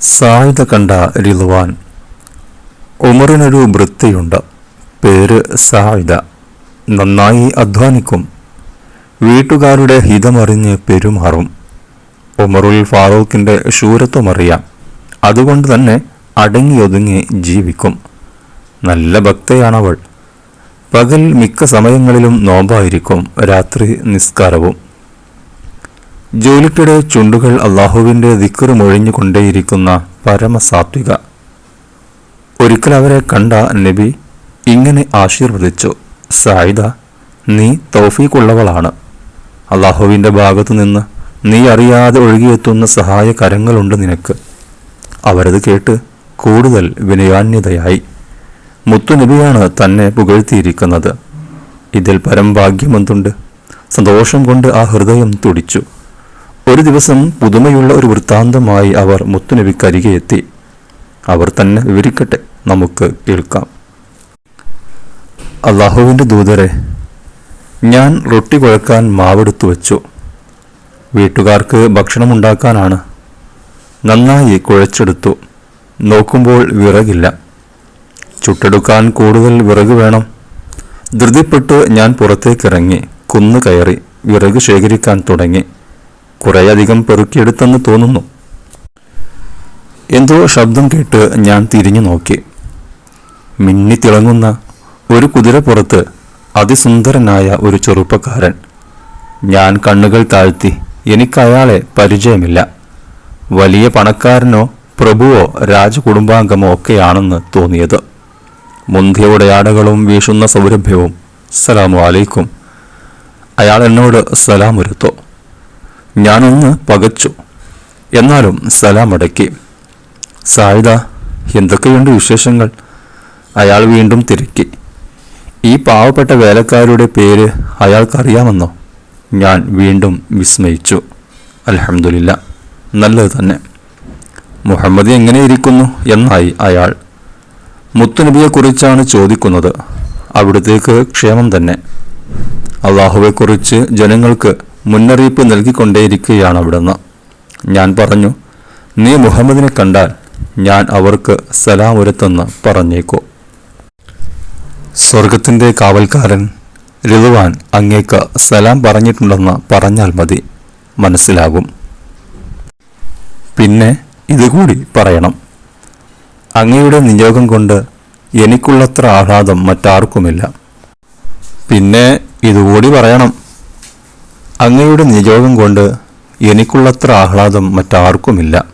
സായുധ കണ്ട റിലുവാൻ ഉമറിനൊരു വൃത്തിയുണ്ട്. പേര് സായുധ. നന്നായി അധ്വാനിക്കും. വീട്ടുകാരുടെ ഹിതമറിഞ്ഞ് പെരുമാറും. ഉമറുൽ ഫാറൂഖിന്റെ ശൂരത്വമറിയാം. അതുകൊണ്ട് തന്നെ അടങ്ങിയൊതുങ്ങി ജീവിക്കും. നല്ല ഭക്തയാണവൾ. പകൽ മിക്ക സമയങ്ങളിലും നോമ്പായിരിക്കും. രാത്രി നിസ്കാരവും. ജോലിക്കിടെ ചുണ്ടുകൾ അള്ളാഹുവിന്റെ ദിക്കറ് മൊഴിഞ്ഞുകൊണ്ടേയിരിക്കുന്ന പരമസാത്വിക. ഒരിക്കൽ അവരെ കണ്ട നബി ഇങ്ങനെ ആശീർവദിച്ചു സായിദ നീ തൗഫീഖുള്ളവളാണ്. അള്ളാഹുവിന്റെ ഭാഗത്തു നിന്ന് നീ അറിയാതെ ഒഴുകിയെത്തുന്ന സഹായ കരങ്ങളുണ്ട് നിനക്ക്. അവരത് കേട്ട് കൂടുതൽ വിനയാന്യതയായി മുത്തുനബിയാണ് തന്നെ പുകഴ്ത്തിയിരിക്കുന്നത്. ഇതിൽ പരം ഭാഗ്യമെന്തുണ്ട് സന്തോഷം കൊണ്ട് ആ ഹൃദയം തുടിച്ചു. ഒരു ദിവസം പുതുമയുള്ള ഒരു വൃത്താന്തമായി അവർ മുത്തുനബിക്കരികെ എത്തി. അവർ തന്നെ വിവരിക്കട്ടെ നമുക്ക് കേൾക്കാം. അള്ളാഹുവിന്റെ ദൂതരെ ഞാൻ റൊട്ടി കുഴക്കാൻ മാവെടുത്തു വച്ചു. വീട്ടുകാർക്ക് ഭക്ഷണമുണ്ടാക്കാനാണ്. നന്നായി കുഴച്ചെടുത്തു. നോക്കുമ്പോൾ വിറകില്ല. ചുട്ടെടുക്കാൻ കൂടുതൽ വിറക് വേണം. ധൃതിപ്പെട്ട് ഞാൻ പുറത്തേക്കിറങ്ങി. കുന്നു കയറി വിറക് ശേഖരിക്കാൻ തുടങ്ങി. കുറേയധികം പെറുക്കിയെടുത്തെന്ന് തോന്നുന്നു. എന്തോ ശബ്ദം കേട്ട് ഞാൻ തിരിഞ്ഞു നോക്കി. മിന്നിത്തിളങ്ങുന്ന ഒരു കുതിരപ്പുറത്ത് അതിസുന്ദരനായ ഒരു ചെറുപ്പക്കാരൻ. ഞാൻ കണ്ണുകൾ താഴ്ത്തി എനിക്കയാളെ പരിചയമില്ല. വലിയ പണക്കാരനോ പ്രഭുവോ രാജകുടുംബാംഗമോ ഒക്കെയാണെന്ന് തോന്നിയത്. മുന്തിയ ആടകളും വീശുന്ന സൗരഭ്യവും സലാമു അലൈക്കും. അയാൾ എന്നോട് സലാമൊരുത്തോ ഞാനൊന്ന് പകച്ചു. എന്നാലും സലാം അടക്കി സായിദ എന്തൊക്കെയുണ്ട് വിശേഷങ്ങൾ? അയാൾ വീണ്ടും തിരക്കി. ഈ പാവപ്പെട്ട വേലക്കാരുടെ പേര് അയാൾക്കറിയാമെന്നോ? ഞാൻ വീണ്ടും വിസ്മയിച്ചു. അലഹമില്ല നല്ലത് തന്നെ. മുഹമ്മദ് എങ്ങനെ ഇരിക്കുന്നു എന്നായി അയാൾ. മുത്തുനബിയെക്കുറിച്ചാണ് ചോദിക്കുന്നത്. അവിടത്തേക്ക് ക്ഷേമം തന്നെ. അള്ളാഹുവെക്കുറിച്ച് ജനങ്ങൾക്ക് മുന്നറിയിപ്പ് നൽകിക്കൊണ്ടേയിരിക്കുകയാണ് അവിടുന്ന്. ഞാൻ പറഞ്ഞു നീ മുഹമ്മദിനെ കണ്ടാൽ ഞാൻ അവർക്ക് സലാം ഒരുത്തെന്ന് പറഞ്ഞേക്കോ. സ്വർഗത്തിന്റെ കാവൽക്കാരൻ ഋതുവാൻ അങ്ങേക്ക് സലാം പറഞ്ഞിട്ടുണ്ടെന്ന് പറഞ്ഞാൽ മതി മനസ്സിലാകും. പിന്നെ ഇതുകൂടി പറയണം. അങ്ങയുടെ നിയോഗം കൊണ്ട് എനിക്കുള്ളത്ര ആഹ്ലാദം മറ്റാർക്കുമില്ല. പിന്നെ ഇതുകൂടി പറയണം. അങ്ങയുടെ നിയോഗം കൊണ്ട് എനിക്കുള്ളത്ര ആഹ്ലാദം മറ്റാർക്കുമില്ല.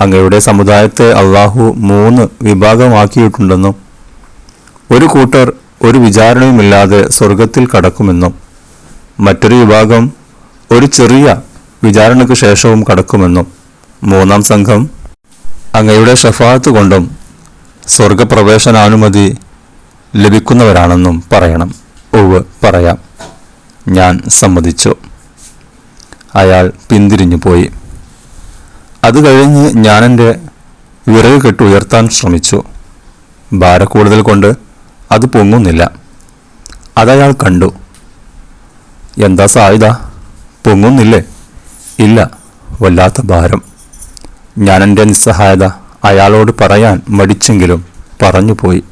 അങ്ങയുടെ സമുദായത്തെ അള്ളാഹു മൂന്ന് വിഭാഗമാക്കിയിട്ടുണ്ടെന്നും ഒരു കൂട്ടർ ഒരു വിചാരണയുമില്ലാതെ സ്വർഗത്തിൽ കടക്കുമെന്നും മറ്റൊരു വിഭാഗം ഒരു ചെറിയ വിചാരണയ്ക്ക് ശേഷവും കടക്കുമെന്നും മൂന്നാം സംഘം അങ്ങയുടെ ഷഫാത്ത് കൊണ്ടും സ്വർഗപ്രവേശനാനുമതി ലഭിക്കുന്നവരാണെന്നും പറയണം. ഒവ് പറയാം. ഞാൻ സമ്മതിച്ചു. അയാൾ പിന്തിരിഞ്ഞു പോയി. അത് കഴിഞ്ഞ് ഞാനെന്റെ വിറക് കെട്ട് ഉയർത്താൻ ശ്രമിച്ചു. ഭാര കൂടുതൽ കൊണ്ട് അത് പൊങ്ങുന്നില്ല. അതയാൾ കണ്ടു. എന്താ സായുധ പൊങ്ങുന്നില്ലേ? ഇല്ല വല്ലാത്ത ഭാരം. ഞാൻ എന്റെ നിസ്സഹായത അയാളോട് പറയാൻ മടിച്ചെങ്കിലും പറഞ്ഞുപോയി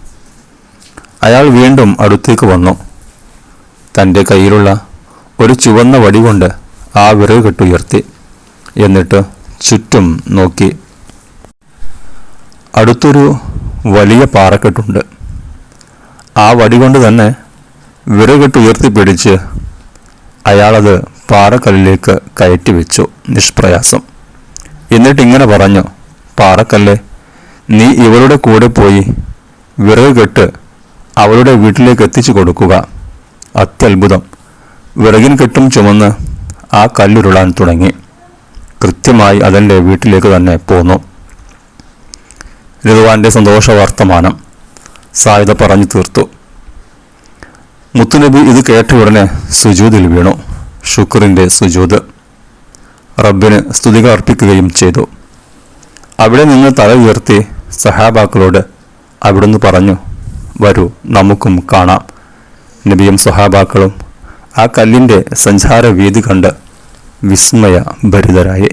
അയാൾ വീണ്ടും അടുത്തേക്ക് വന്നു. തന്റെ കയ്യിലുള്ള ഒരു ചുവന്ന വടി കൊണ്ട് ആ വിറക് കെട്ടുയർത്തി എന്നിട്ട് ചുറ്റും നോക്കി. അടുത്തൊരു വലിയ പാറക്കെട്ടുണ്ട്. ആ വടി കൊണ്ട് തന്നെ വിറകെട്ടുയർത്തി പിടിച്ച് അയാളത് പാറക്കല്ലിലേക്ക് കയറ്റി വെച്ചു നിഷ്പ്രയാസം. എന്നിട്ടിങ്ങനെ പറഞ്ഞു പാറക്കല്ലെ നീ ഇവളുടെ കൂടെ പോയി വിറക് കെട്ട് അവളുടെ വീട്ടിലേക്ക് എത്തിച്ചു കൊടുക്കുക. അത്യത്ഭുതം. വിറകിൻ കെട്ടും ചുമന്ന് ആ കല്ലുരുളാൻ തുടങ്ങി. കൃത്യമായി അതെന്റെ വീട്ടിലേക്ക് തന്നെ പോന്നു. രഘുവാന്റെ സന്തോഷ വർത്തമാനം സായുധ പറഞ്ഞു തീർത്തു. മുത്തുനബി ഇത് കേട്ട ഉടനെ സുജൂതിൽ വീണു. ഷുക്രിന്റെ സുജൂത്. റബ്ബിന് സ്തുതികൾ അർപ്പിക്കുകയും ചെയ്തു. അവിടെ നിന്ന് തല ഉയർത്തി സഹാബാക്കളോട് അവിടുന്ന് പറഞ്ഞു വരൂ നമുക്കും കാണാം. നബിയും സ്വഹാബാക്കളും ആ കല്ലിന്റെ സഞ്ചാര വീതി കണ്ട് വിസ്മയ ഭരിതരായി